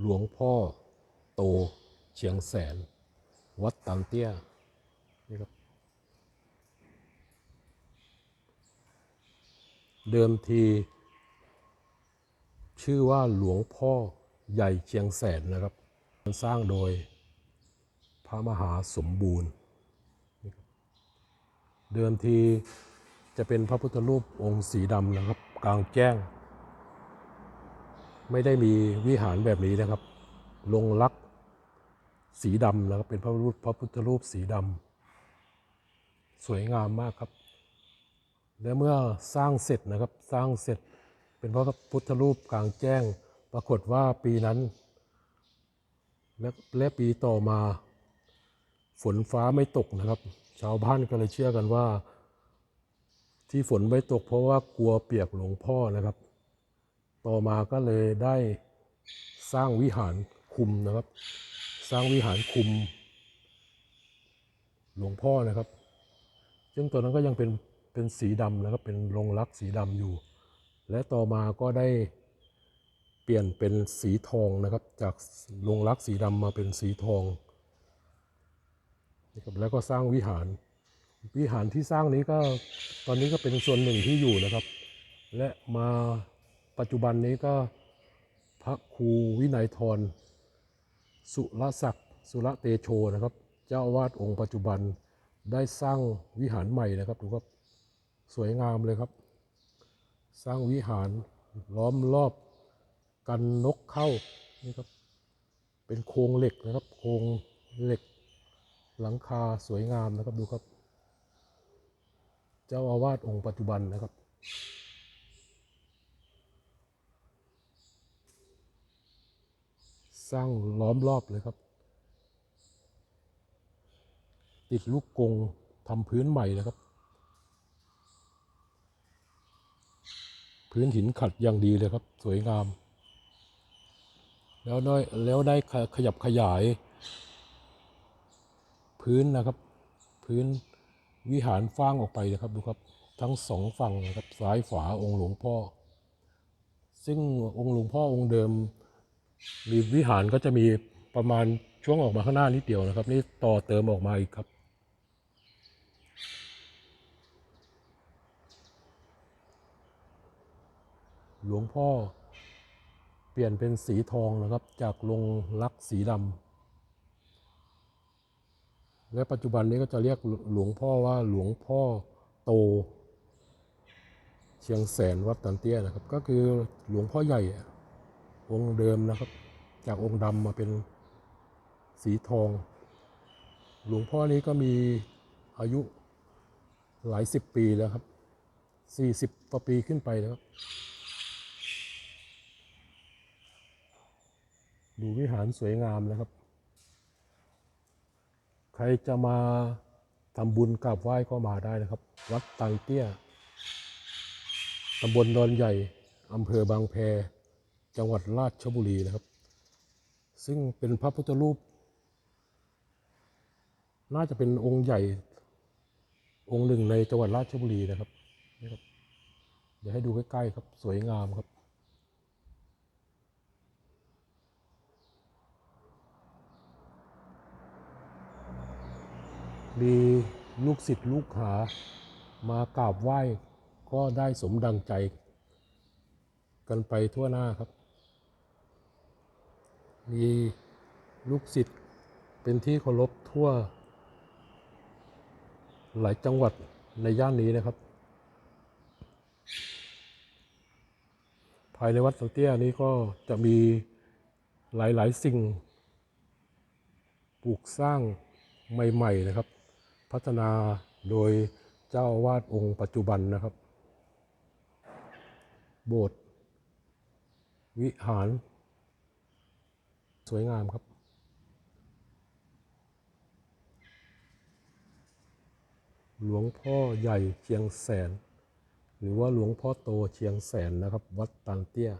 หลวงพ่อโตเชียงแสน วัดตันเตี้ยนี่ครับเดิมที ชื่อว่าหลวงพ่อใหญ่เชียงแสนนะครับสร้างโดยพระมหาสมบูรณ์ เดิมทีจะเป็นพระพุทธรูปองค์สีดำนะครับ กลางแจ้ง ไม่ได้มีวิหารแบบนี้นะครับ ลงลักษ์สีดำนะครับ เป็นพระพุทธพระพุทธรูปสีดำสวยงามมากครับ และเมื่อสร้างเสร็จนะครับ สร้างเสร็จเป็นพระพุทธรูปกลางแจ้ง ปรากฏว่าปีนั้น และและปีต่อมา ฝนฟ้าไม่ตกนะครับ ชาวบ้านก็เลยเชื่อกันว่า ที่ฝนไม่ตกเพราะว่ากลัวเปียกหลวงพ่อนะครับ ต่อมาก็เลยได้สร้างวิหารคุมนะครับ สร้างวิหารคุม หลวงพ่อนะครับ ซึ่งตัวนั้นก็ยังเป็นเป็นสีดำนะครับเป็นลงรักสีดำอยู่ และต่อมาก็ได้เปลี่ยนเป็นสีทองนะครับ จากลงรักสีดำมาเป็นสีทองนะครับแล้วก็สร้างวิหาร วิหารที่สร้างนี้ก็ตอนนี้ก็เป็นส่วนหนึ่งที่อยู่นะครับ และมา ปัจจุบันนี้ก็พระครูวินัยทรสุรศักดิ์สุรเตโชนะครับ เจ้าอาวาสองค์ปัจจุบันได้สร้างวิหารใหม่นะครับดูครับสวยงามเลยครับ สร้างวิหารล้อมรอบกันนกเข้านี่ครับเป็นโครงเหล็กนะครับ โครงเหล็กหลังคาสวยงามนะครับดูครับ เจ้าอาวาสองค์ปัจจุบันนะครับ สร้างล้อมรอบเลยครับ ติดลูกกรงทำพื้นใหม่นะครับ พื้นหินขัดอย่างดีเลยครับ สวยงาม แล้วได้แล้วได้ขยับขยาย พื้นนะครับ พื้นวิหารฟ้างออกไปนะครับดูครับ ทั้งสองฝั่งนะครับซ้ายฝาองค์หลวงพ่อ ซึ่งองค์หลวงพ่อองค์เดิม มีวิหารก็จะมีประมาณช่วงออกมาข้างหน้านิดเดียวนะครับ นี่ต่อเติมออกมาอีกครับ หลวงพ่อเปลี่ยนเป็นสีทองนะครับ จากลงลักษ์สีดำและปัจจุบันนี้ก็จะเรียกหลวงพ่อว่าหลวงพ่อโตเชียงแสนวัดตันเตี้ยนะครับ ก็คือหลวงพ่อใหญ่ องค์เดิมนะครับ จากองค์ดำมาเป็นสีทอง หลวงพ่อนี้ก็มีอายุหลายสิบปีแล้วครับสี่สิบกว่าปีขึ้นไปแล้วครับ ดูวิหารสวยงามนะครับ ใครจะมาทำบุญกราบไหว้ก็มาได้นะครับ วัดตังเตี้ยตำบลดอนใหญ่อำเภอบางแพ จังหวัดราชบุรีนะครับ ซึ่งเป็นพระพุทธรูป น่าจะเป็นองค์ใหญ่องค์หนึ่งในจังหวัดราชบุรีนะครับนี่ครับ เดี๋ยวให้ดูใกล้ๆครับสวยงามครับมีลูกศิษย์ลูกหามากราบไหว้ก็ได้สมดังใจ กันไปทั่วหน้าครับ มีลูกศิษย์เป็นที่เคารพทั่ว หลายจังหวัดในย่านนี้นะครับ ภายในวัดสังเตี้ยนี้ก็จะมีหลาย ๆ สิ่งปลูกสร้างใหม่ ๆ นะครับ พัฒนาโดยเจ้าอาวาดองค์ปัจจุบันนะครับ โบสถ์วิหาร สวยงามครับ หลวงพ่อใหญ่เชียงแสน หรือว่าหลวงพ่อโตเชียงแสนนะครับ วัดตันเตี้ย